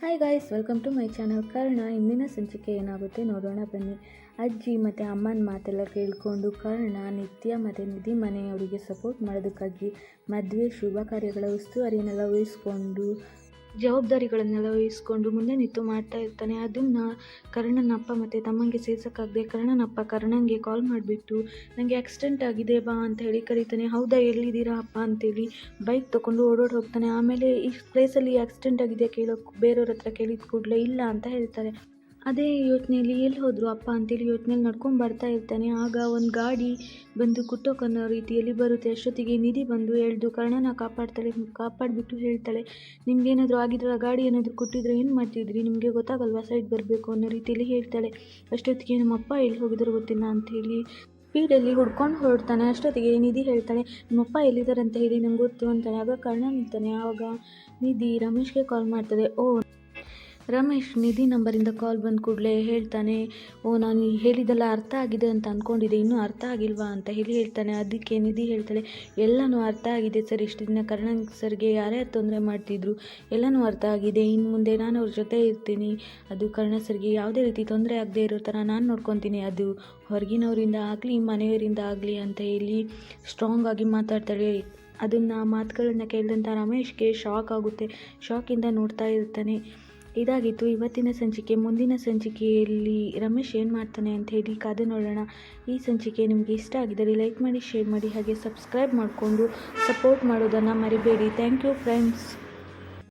Hi guys welcome to my channel Karna ಇಂದಿನ ಸಂಚಿಕೆ ಏನಾಗುತ್ತೆ ನೋಡೋಣ ಬನ್ನಿ. ಅಜ್ಜಿ ಮತ್ತು ಅಮ್ಮನ ಮಾತೆಲ್ಲ ಕೇಳಿಕೊಂಡು ಕರ್ಣ, ನಿತ್ಯ ಮತ್ತು ನಿಧಿ ಮನೆಯವರಿಗೆ ಸಪೋರ್ಟ್ ಮಾಡೋದಕ್ಕಾಗಿ ಮದುವೆ, ಶುಭ ಕಾರ್ಯಗಳ ಉಸ್ತುವಾರಿಯನ್ನೆಲ್ಲ ವಹಿಸ್ಕೊಂಡು ಜವಾಬ್ದಾರಿಗಳನ್ನೆಲ್ಲ ವಹಿಸ್ಕೊಂಡು ಮುಂದೆ ನಿಂತು ಮಾಡ್ತಾ ಇರ್ತಾನೆ. ಅದನ್ನು ಕರ್ಣನಪ್ಪ ಮತ್ತು ತಮ್ಮಂಗೆ ಸೇರ್ಸೋಕ್ಕಾಗದೆ ಕರ್ಣನಪ್ಪ ಕರ್ಣಂಗೆ ಕಾಲ್ ಮಾಡಿಬಿಟ್ಟು ನನಗೆ ಆಕ್ಸಿಡೆಂಟ್ ಆಗಿದೆ ಬಾ ಅಂತ ಹೇಳಿ ಕರೀತಾನೆ. ಹೌದಾ, ಎಲ್ಲಿದ್ದೀರಾ ಅಪ್ಪ? ಅಂತೇಳಿ ಬೈಕ್ ತೊಗೊಂಡು ಓಡೋಡಿ ಹೋಗ್ತಾನೆ. ಆಮೇಲೆ ಈ ಪ್ಲೇಸಲ್ಲಿ ಆಕ್ಸಿಡೆಂಟ್ ಆಗಿದೆ ಕೇಳೋಕೆ ಬೇರೆಯವ್ರ ಹತ್ರ ಕೇಳಿದ ಕೂಡಲೇ ಇಲ್ಲ ಅಂತ ಹೇಳ್ತಾರೆ ಅದೇ ಯೋಚನೆಯಲ್ಲಿ ಎಲ್ಲಿ ಹೋದರು ಅಪ್ಪ ಅಂತೇಳಿ ಯೋಚನೆಯಲ್ಲಿ ನಡ್ಕೊಂಡು ಬರ್ತಾ ಇರ್ತಾನೆ. ಆಗ ಒಂದು ಗಾಡಿ ಬಂದು ಕುಟ್ಟೋಕನ್ನೋ ರೀತಿಯಲ್ಲಿ ಬರುತ್ತೆ. ಅಷ್ಟೊತ್ತಿಗೆ ನಿಧಿ ಬಂದು ಎಳೆದು ಕರ್ಣನ ಕಾಪಾಡ್ತಾಳೆ, ಕಾಪಾಡಿಬಿಟ್ಟು ಹೇಳ್ತಾಳೆ. ನಿಮ್ಗೇನಾದರೂ ಆಗಿದ್ರೆ ಆ ಗಾಡಿ ಏನಾದರೂ ಕೊಟ್ಟಿದ್ರೆ ಏನು ಮಾಡ್ತಿದ್ರಿ? ನಿಮಗೆ ಗೊತ್ತಾಗಲ್ವಾ ಸೈಡ್ ಬರಬೇಕು ಅನ್ನೋ ರೀತಿಯಲ್ಲಿ ಹೇಳ್ತಾಳೆ. ಅಷ್ಟೊತ್ತಿಗೆ ನಮ್ಮಪ್ಪ ಎಲ್ಲಿ ಹೋಗಿದ್ರು ಗೊತ್ತಿಲ್ಲ ಅಂಥೇಳಿ ಸ್ಪೀಡಲ್ಲಿ ಹುಡ್ಕೊಂಡು ಹೊರಡ್ತಾನೆ. ಅಷ್ಟೊತ್ತಿಗೆ ನಿಧಿ ಹೇಳ್ತಾಳೆ ನಿಮ್ಮಪ್ಪ ಎಲ್ಲಿದ್ದಾರೆ ಅಂತ ಹೇಳಿ ನಂಗೆ ಗೊತ್ತು ಅಂತಾನೆ. ಆಗ ಕರ್ಣ ನಿಲ್ತಾನೆ ಆವಾಗ ನಿಧಿ ರಮೇಶ್ಗೆ ಕಾಲ್ ಮಾಡ್ತದೆ. ಓ ರಮೇಶ್ ನಿಧಿ ನಂಬರಿಂದ ಕಾಲ್ ಬಂದ ಕೂಡಲೇ ಹೇಳ್ತಾನೆ, ಓ, ನಾನು ಹೇಳಿದ್ದೆಲ್ಲ ಅರ್ಥ ಆಗಿದೆ ಅಂತ ಅಂದ್ಕೊಂಡಿದ್ದೆ ಇನ್ನೂ ಅರ್ಥ ಆಗಿಲ್ವಾ? ಅಂತ ಹೇಳಿ ಹೇಳ್ತಾನೆ. ಅದಕ್ಕೆ ನಿಧಿ ಹೇಳ್ತಾಳೆ, ಎಲ್ಲನೂ ಅರ್ಥ ಆಗಿದೆ ಸರ್, ಇಷ್ಟು ದಿನ ಕರ್ಣ ಸರ್ಗೆ ಯಾರ್ಯಾರು ತೊಂದರೆ ಮಾಡ್ತಿದ್ರು, ಎಲ್ಲನೂ ಅರ್ಥ ಆಗಿದೆ. ಇನ್ನು ಮುಂದೆ ನಾನು ಅವ್ರ ಜೊತೆ ಇರ್ತೀನಿ. ಅದು ಕರ್ಣ ಸರ್ಗೆ ಯಾವುದೇ ರೀತಿ ತೊಂದರೆ ಆಗದೆ ಇರೋ ಥರ ನಾನು ನೋಡ್ಕೊತೀನಿ. ಅದು ಹೊರಗಿನವರಿಂದ ಆಗಲಿ, ಮನೆಯವರಿಂದ ಆಗಲಿ ಅಂತ ಹೇಳಿ ಸ್ಟ್ರಾಂಗ್ ಆಗಿ ಮಾತಾಡ್ತಾಳೆ. ಅದನ್ನು ಮಾತುಗಳನ್ನು ಕೇಳಿದಂಥ ರಮೇಶ್ಗೆ ಶಾಕ್ ಆಗುತ್ತೆ. ಶಾಕಿಂದ ನೋಡ್ತಾ ಇರ್ತಾನೆ. ಇದಾಗಿತ್ತು. ಇವತ್ತಿನ ಸಂಚಿಕೆ, ಮುಂದಿನ ಸಂಚಿಕೆಯಲ್ಲಿ ರಮೇಶ್ ಏನು ಮಾಡ್ತಾನೆ ಅಂತ ಹೇಳಿ ಕಾದು ನೋಡೋಣ. ಈ ಸಂಚಿಕೆ ನಿಮಗೆ ಇಷ್ಟ ಆಗಿದ್ದರೆ ಲೈಕ್ ಮಾಡಿ, ಶೇರ್ ಮಾಡಿ, ಹಾಗೆ ಸಬ್ಸ್ಕ್ರೈಬ್ ಮಾಡಿಕೊಂಡು ಸಪೋರ್ಟ್ ಮಾಡೋದನ್ನು ಮರಿಬೇಡಿ. Thank you friends.